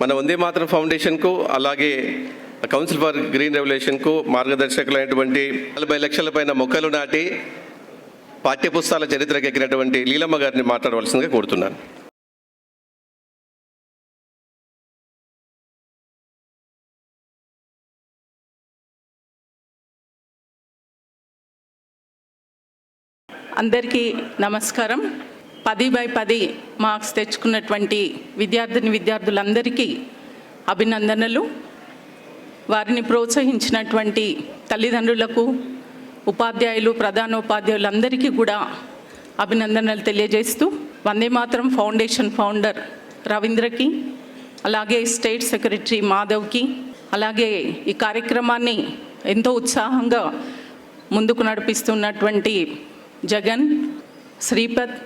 మన వందే మాత్రం ఫౌండేషన్కు అలాగే కౌన్సిల్ ఫర్ గ్రీన్ రెవల్యూషన్కు మార్గదర్శకులైనటువంటి నలభై లక్షల పైన మొక్కలు నాటి పాఠ్యపుస్తకాల చరిత్రకు ఎక్కినటువంటి లీలమ్మ గారిని మాట్లాడవలసిందిగా కోరుతున్నాను. అందరికీ నమస్కారం. పది బై పది మార్క్స్ తెచ్చుకున్నటువంటి విద్యార్థిని విద్యార్థులందరికీ అభినందనలు. వారిని ప్రోత్సహించినటువంటి తల్లిదండ్రులకు ఉపాధ్యాయులు ప్రధానోపాధ్యాయులందరికీ కూడా అభినందనలు తెలియజేస్తూ వందే మాత్రం ఫౌండేషన్ ఫౌండర్ రవీంద్రకి అలాగే స్టేట్ సెక్రటరీ మాధవ్కి అలాగే ఈ కార్యక్రమాన్ని ఎంతో ఉత్సాహంగా ముందుకు నడిపిస్తున్నటువంటి జగన్ శ్రీపద్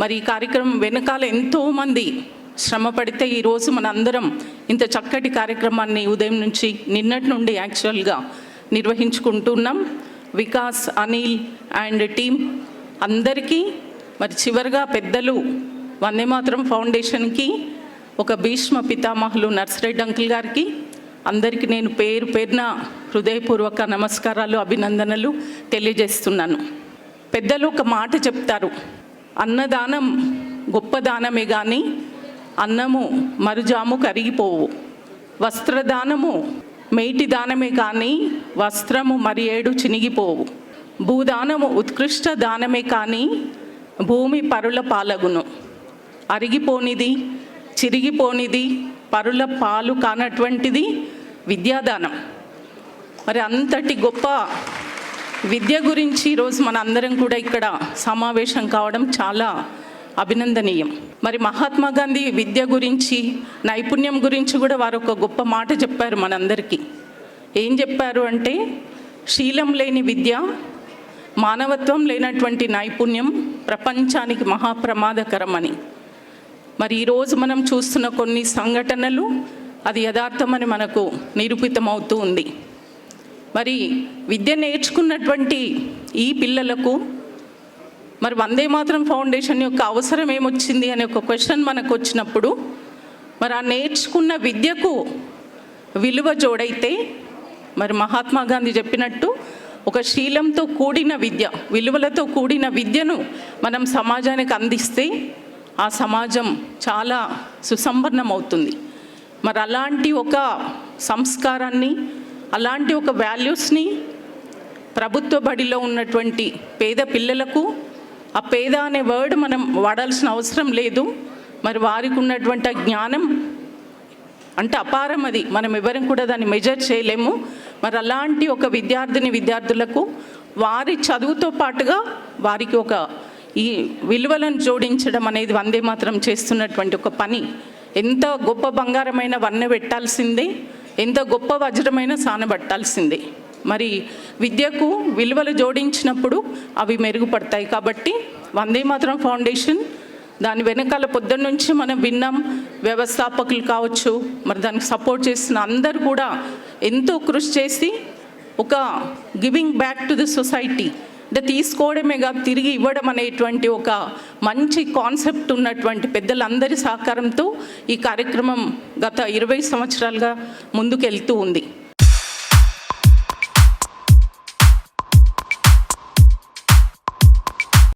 మరి ఈ కార్యక్రమం వెనకాల ఎంతోమంది శ్రమ పడితే ఈరోజు మనందరం ఇంత చక్కటి కార్యక్రమాన్ని ఉదయం నుంచి నిన్నటి నుండి యాక్చువల్గా నిర్వహించుకుంటున్నాం. వికాస్ అనిల్ అండ్ టీమ్ అందరికీ మరి చివరిగా పెద్దలు వందే మాత్రం ఫౌండేషన్కి ఒక భీష్మ పితామహులు నర్సిరెడ్డి అంకుల్ గారికి అందరికీ నేను పేరు పేరున హృదయపూర్వక నమస్కారాలు అభినందనలు తెలియజేస్తున్నాను. పెద్దలు ఒక మాట చెప్తారు. అన్నదానం గొప్ప దానమే కానీ అన్నము మరుజాము కరిగిపోవు. వస్త్రదానము మేటి దానమే కానీ వస్త్రము మరి ఏడు చినిగిపోవు. భూదానము ఉత్కృష్ట దానమే కానీ భూమి పరుల పాలగును. అరిగిపోనిది చిరిగిపోనిది పరుల పాలు కానటువంటిది విద్యాదానం. మరి అంతటి గొప్ప విద్య గురించి ఈరోజు మన అందరం కూడా ఇక్కడ సమావేశం కావడం చాలా అభినందనీయం. మరి మహాత్మా గాంధీ విద్య గురించి నైపుణ్యం గురించి కూడా వారు ఒక గొప్ప మాట చెప్పారు మనందరికీ. ఏం చెప్పారు అంటే శీలం లేని విద్య మానవత్వం లేనటువంటి నైపుణ్యం ప్రపంచానికి మహాప్రమాదకరం అని మరి ఈరోజు మనం చూస్తున్న కొన్ని సంఘటనలు అది యథార్థమని మనకు నిరూపితమవుతూ ఉంది. మరి విద్య నేర్చుకున్నటువంటి ఈ పిల్లలకు మరి వందే మాత్రం ఫౌండేషన్ యొక్క అవసరం ఏమొచ్చింది అనే ఒక క్వశ్చన్ మనకు వచ్చినప్పుడు మరి ఆ నేర్చుకున్న విద్యకు విలువ జోడైతే మరి మహాత్మా గాంధీ చెప్పినట్టు ఒక శీలంతో కూడిన విద్య విలువలతో కూడిన విద్యను మనం సమాజానికి అందిస్తే ఆ సమాజం చాలా సుసంపన్నమవుతుంది. మరి అలాంటి ఒక సంస్కారాన్ని అలాంటి ఒక వాల్యూస్ని ప్రభుత్వ బడిలో ఉన్నటువంటి పేద పిల్లలకు ఆ పేద అనే వర్డ్ మనం వాడాల్సిన అవసరం లేదు. మరి వారికి ఉన్నటువంటి జ్ఞానం అంటే అపారం అది. మనం ఎవరం కూడా దాన్ని మెజర్ చేయలేము. మరి అలాంటి ఒక విద్యార్థిని విద్యార్థులకు వారి చదువుతో పాటుగా వారికి ఒక ఈ విలువలను జోడించడం అనేది వందే మాత్రం చేస్తున్నటువంటి ఒక పని. ఎంత గొప్ప బంగారమైన వన్నె పెట్టాల్సిందే. ఎంత గొప్ప వజ్రమైన సానబట్టాల్సిందే మరి విద్యకు విలువలు జోడించినప్పుడు అవి మెరుగుపడతాయి కాబట్టి వందే మాత్రం ఫౌండేషన్. దాని వెనకాల పొద్దున్న నుంచి మనం విన్నాం వ్యవస్థాపకులు కావచ్చు మరి దానికి సపోర్ట్ చేసిన అందరు కూడా ఎంతో కృషి చేసి ఒక giving back to the society. అంటే తీసుకోవడమే కాదు తిరిగి ఇవ్వడం అనేటువంటి ఒక మంచి కాన్సెప్ట్ ఉన్నటువంటి పెద్దలందరి సహకారంతో ఈ కార్యక్రమం గత ఇరవై సంవత్సరాలుగా ముందుకెళ్తూ ఉంది.